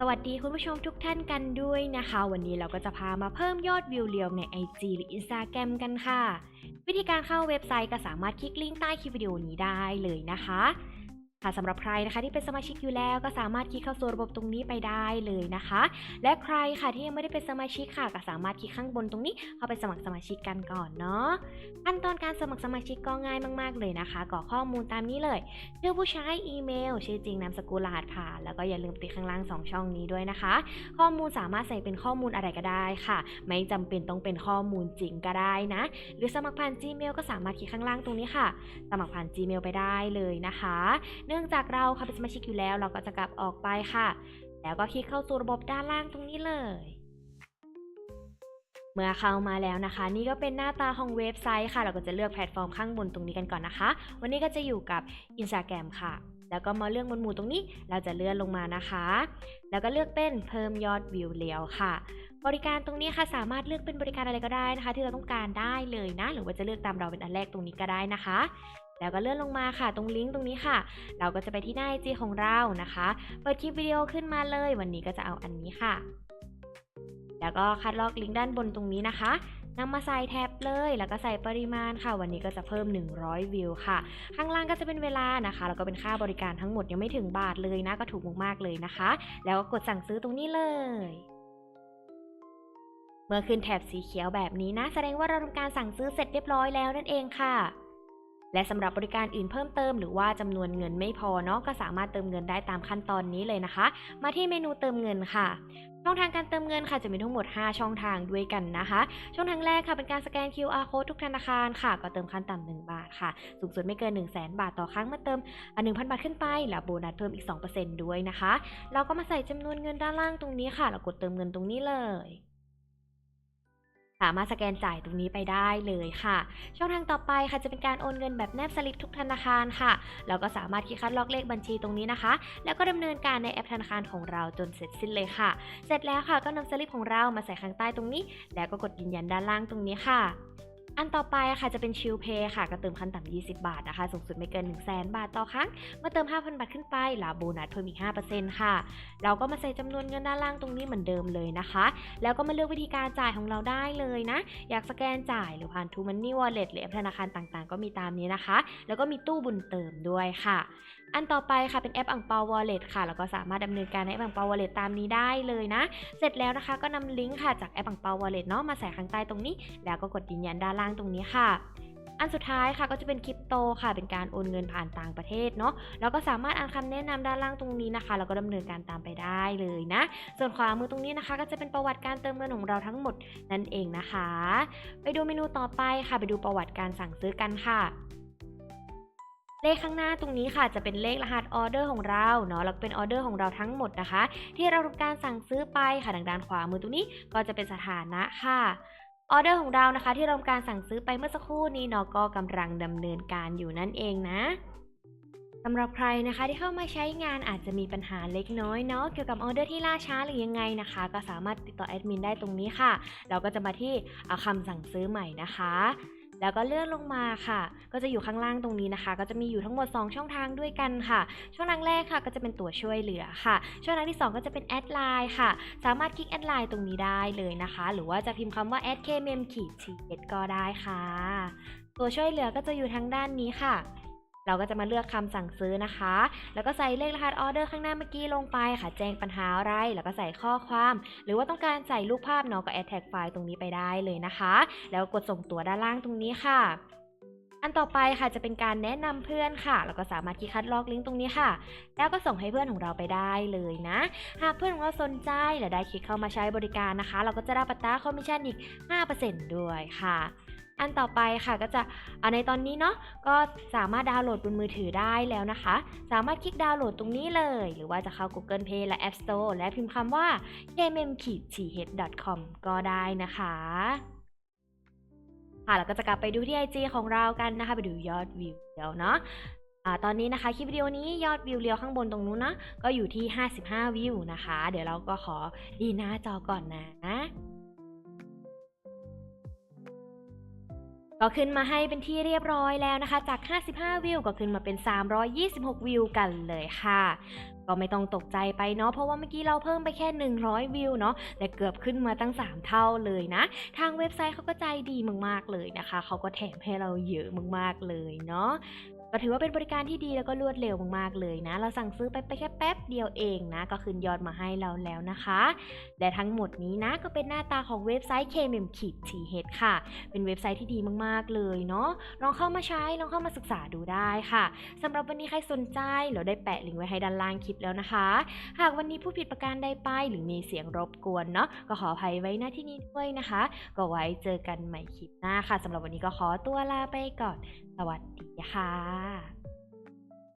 สวัสดีคุณผู้ชมทุกท่านกันด้วยนะคะ วันนี้เราก็จะพามาเพิ่มยอดวิวเรียวใน IG หรือ Instagram กันค่ะ วิธีการเข้าเว็บไซต์ก็สามารถคลิกลิงก์ใต้คลิปวิดีโอนี้ได้เลยนะคะ ค่ะสำหรับใครนะคะที่เป็นสมาชิกอยู่แล้วก็สามารถคลิกเข้าสู่ระบบตรงนี้ไปได้เลยนะคะ และใครค่ะที่ยังไม่ได้เป็นสมาชิกค่ะ ก็สามารถคลิกข้างบนตรงนี้เข้าไปสมัครสมาชิกกันก่อนเนาะขั้นตอนการสมัครสมาชิกก็ง่ายมาก ๆ เลยนะคะกรอกข้อมูลตามนี้เลยชื่อผู้ใช้อีเมล ชื่อจริงนามสกุลรหัสผ่าน แล้วก็อย่าลืมติดข้างล่าง 2 ช่องนี้ด้วยนะคะ ข้อมูลสามารถใส่เป็นข้อมูลอะไรก็ได้ค่ะ ไม่จำเป็นต้องเป็นข้อมูลจริงก็ได้นะ หรือสมัครผ่าน Gmail ก็สามารถคลิกข้างล่างตรงนี้ค่ะ สมัครผ่าน Gmail ไปได้เลยนะคะเนื่องจากเราค่ะเป็นสมาชิกอยู่แล้ว เราก็จะกลับออกไปค่ะ แล้วก็คลิกเข้าสู่ระบบด้านล่างตรงนี้เลยเมื่อเข้ามาแล้วนะคะ นี่ก็เป็นหน้าตาของเว็บไซต์ค่ะ เราก็จะเลือกแพลตฟอร์มข้างบนตรงนี้กันก่อนนะคะ วันนี้ก็จะอยู่กับ Instagram ค่ะ แล้วก็มาเลือกหมวดหมู่ตรงนี้ เราจะเลื่อนลงมานะคะ แล้วก็เลือกเป็นเพิ่มยอดวิวเลี้ยวค่ะ บริการตรงนี้ค่ะสามารถเลือกเป็นบริการอะไรก็ได้นะคะ ที่เราต้องการได้เลยนะ หรือว่าจะเลือกตามเราเป็นอันแรกตรงนี้ก็ได้นะคะ แล้วก็เลื่อนลงมาค่ะ ตรงลิงก์ตรงนี้ค่ะ เราก็จะไปที่หน้าไอจีของเรานะคะ เปิดคลิปวิดีโอขึ้นมาเลย วันนี้ก็จะเอาอันนี้ค่ะ แล้วก็คัดลอกลิงก์ด้านบนตรงนี้นะคะนำมาใส่แท็บเลย แล้วก็ใส่ปริมาณค่ะ วันนี้ก็จะเพิ่ม 100 วิวค่ะ ข้างล่างก็จะเป็นเวลานะคะ แล้วก็เป็นค่าบริการทั้งหมดยังไม่ถึงบาทเลยนะ ก็ถูกมากๆเลยนะคะ แล้วก็กดสั่งซื้อตรงนี้เลย เมื่อขึ้นแถบสีเขียวแบบนี้นะ แสดงว่าเราทำการสั่งซื้อเสร็จเรียบร้อยแล้วนั่นเองค่ะ และสำหรับบริการอื่นเพิ่มเติมหรือว่าจำนวนเงินไม่พอเนาะก็สามารถเติมเงินได้ตามขั้นตอนนี้เลยนะคะ มาที่เมนูเติมเงินค่ะช่องทางการเติมเงินค่ะจะมีทั้งหมด 5 ช่องทางด้วยกันนะคะ ช่องทางแรกค่ะเป็นการสแกน QR code ทุกธนาคารค่ะ ก็เติมขั้นต่ำ1บาทค่ะ สูงสุดไม่เกิน 1 0 0 0 0 0บาทต่อครั้งมาเติมอะ1,000 บาทขึ้นไป แล้วโบนัสเพิ่มอีก 2%ด้วยนะคะ เราก็มาใส่จำนวนเงินด้านล่างตรงนี้ค่ะ แล้วกดเติมเงินตรงนี้เลย สามารถสแกนจ่ายตรงนี้ไปได้เลยค่ะ ช่องทางต่อไปค่ะจะเป็นการโอนเงินแบบแนบสลิปทุกธนาคารค่ะเราก็สามารถคลิกคัดลอกเลขบัญชีตรงนี้นะคะ แล้วก็ดำเนินการในแอปธนาคารของเราจนเสร็จสิ้นเลยค่ะ เสร็จแล้วค่ะก็นำสลิปของเรามาใส่ข้างใต้ตรงนี้ แล้วก็กดยืนยันด้านล่างตรงนี้ค่ะ อันต่อไปค่ะจะเป็นชิลเพย์ค่ะก็เติมขั้นต่ำ 20 บาทนะคะ สูงสุดไม่เกิน 1 0 0 0 0แบาทต่อครั้ง เมื่อเติม 5,000 บาทขึ้นไปลาโบนัสเพิ่มอีก 5%ค่ะ เราก็มาใส่จำนวนเงินด้านล่างตรงนี้เหมือนเดิมเลยนะคะ แล้วก็มาเลือกวิธีการจ่ายของเราได้เลยนะ อยากสแกนจ่ายหรือผ่าน t ูมันนี่วอลเล็ตหรือธนาคารต่างๆ ก็มีตามนี้นะคะ แล้วก็มีตู้บุญเติมด้วยค่ะอันต่อไปค่ะเป็นแอปอังเปาวอลเล็ตค่ะแล้วก็สามารถดำเนินการในแอปอังเปาวอลเล็ตตามนี้ได้เลยนะ เสร็จแล้วนะคะก็นำลิงก์ค่ะจากแอปอังเปาวอลเล็ตเนาะมาใส่ข้างใต้ตรงนี้ แล้วก็กดยืนยันด้านล่างตรงนี้ค่ะอันสุดท้ายค่ะก็จะเป็นคริปโตค่ะ เป็นการโอนเงินผ่านต่างประเทศเนาะแล้วก็สามารถอ่านคำแนะนำด้านล่างตรงนี้นะคะ แล้วก็ดำเนินการตามไปได้เลยนะ ส่วนขวามือตรงนี้นะคะ ก็จะเป็นประวัติการเติมเงินของเราทั้งหมดนั่นเองนะคะ ไปดูเมนูต่อไปค่ะ ไปดูประวัติการสั่งซื้อกันค่ะ เลขข้างหน้าตรงนี้ค่ะจะเป็นเลขรหัสออเดอร์ของเราเนาะแล้วเป็นออเดอร์ของเราทั้งหมดนะคะ ที่เราทำการสั่งซื้อไปค่ะทางด้านขวามือตรงนี้ก็จะเป็นสถานะค่ะออเดอร์ของเรานะคะ ที่เราทำการสั่งซื้อไปเมื่อสักครู่นี้เนาะก็กำลังดำเนินการอยู่นั่นเองนะสำหรับใครนะคะที่เข้ามาใช้งานอาจจะมีปัญหาเล็กน้อยเนาะเกี่ยวกับออเดอร์ที่ล่าช้าหรือยังไงนะคะ ก็สามารถติดต่อแอดมินได้ตรงนี้ค่ะ เราก็จะมาที่อ่าคำสั่งซื้อใหม่นะคะ แล้วก็เลื่อนลงมาค่ะ ก็จะอยู่ข้างล่างตรงนี้นะคะ ก็จะมีอยู่ทั้งหมด 2 ช่องทางด้วยกันค่ะ ช่องทางแรกค่ะ ก็จะเป็นตัวช่วยเหลือค่ะ ช่องทางที่ 2 ก็จะเป็นแอดไลน์ค่ะ สามารถคลิกแอดไลน์ตรงนี้ได้เลยนะคะ หรือว่าจะพิมพ์คำว่า a d k m m ขีด t ก็ได้ค่ะ ตัวช่วยเหลือก็จะอยู่ทางด้านนี้ค่ะ เราก็จะมาเลือกคำสั่งซื้อนะคะ แล้วก็ใส่เลขรหัสออเดอร์ข้างหน้าเมื่อกี้ลงไปค่ะ แจ้งปัญหาอะไร แล้วก็ใส่ข้อความ หรือว่าต้องการใส่รูปภาพเนาะก็แอดแท็กไฟล์ตรงนี้ไปได้เลยนะคะ แล้วกดส่งตัวด้านล่างตรงนี้ค่ะอันต่อไปค่ะจะเป็นการแนะนำเพื่อนค่ะ แล้วก็สามารถคลิกคัดลอกลิงก์ตรงนี้ค่ะ แล้วก็ส่งให้เพื่อนของเราไปได้เลยนะ หากเพื่อนของเราสนใจและได้คลิกเข้ามาใช้บริการนะคะ เราก็จะได้ปัตตราคอมมิชชั่นอีก 5%ด้วยค่ะ อันต่อไปค่ะก็จะในตอนนี้เนาะก็สามารถดาวน์โหลดบนมือถือได้แล้วนะคะ สามารถคลิกดาวน์โหลดตรงนี้เลย หรือว่าจะเข้า Google Play และ App Store และพิมพ์คำว่า kmm-th.com ก็ได้นะคะค่ะแล้วก็จะกลับไปดูที่ IG ของเรากันนะคะ ไปดูยอดวิวเดียวเนาะอตอนนี้นะคะคลิปวิดีโอนี้ยอดวิวเรียวข้างบนตรงนู้นนะก็อยู่ที่ 55 วิวนะคะ เดี๋ยวเราก็ขอดีหน้าจอก่อนนะ ก็ขึ้นมาให้เป็นที่เรียบร้อยแล้วนะคะ จาก 55 วิว ก็ขึ้นมาเป็น 326 วิวกันเลยค่ะ ก็ไม่ต้องตกใจไปเนาะ เพราะว่าเมื่อกี้เราเพิ่มไปแค่ 100 วิวเนาะ แต่เกือบขึ้นมาตั้ง 3 เท่าเลยนะ ทางเว็บไซต์เขาก็ใจดีมากๆเลยนะคะ เขาก็แถมให้เราเยอะมากๆเลยเนาะ ก็ถือว่าเป็นบริการที่ดีแล้วก็รวดเร็วมากๆเลยนะ เราสั่งซื้อไปไปแค่แป๊บเดียวเองนะ ก็คืนยอดมาให้เราแล้วนะคะ และทั้งหมดนี้นะก็เป็นหน้าตาของเว็บไซต์ KMM TH ค่ะ เป็นเว็บไซต์ที่ดีมากๆเลยเนาะ ลองเข้ามาใช้ ลองเข้ามาศึกษาดูได้ค่ะสำหรับวันนี้ใครสนใจ เราได้แปะลิงก์ไว้ให้ด้านล่างคลิปแล้วนะคะ หากวันนี้ผู้ผิดประการใดไป หรือมีเสียงรบกวนเนาะ ก็ขออภัยไว้หน้าที่นี้ด้วยนะคะ ก็ไว้เจอกันใหม่คลิปหน้าค่ะสำหรับวันนี้ก็ขอตัวลาไปก่อน สวัสดีค่ะ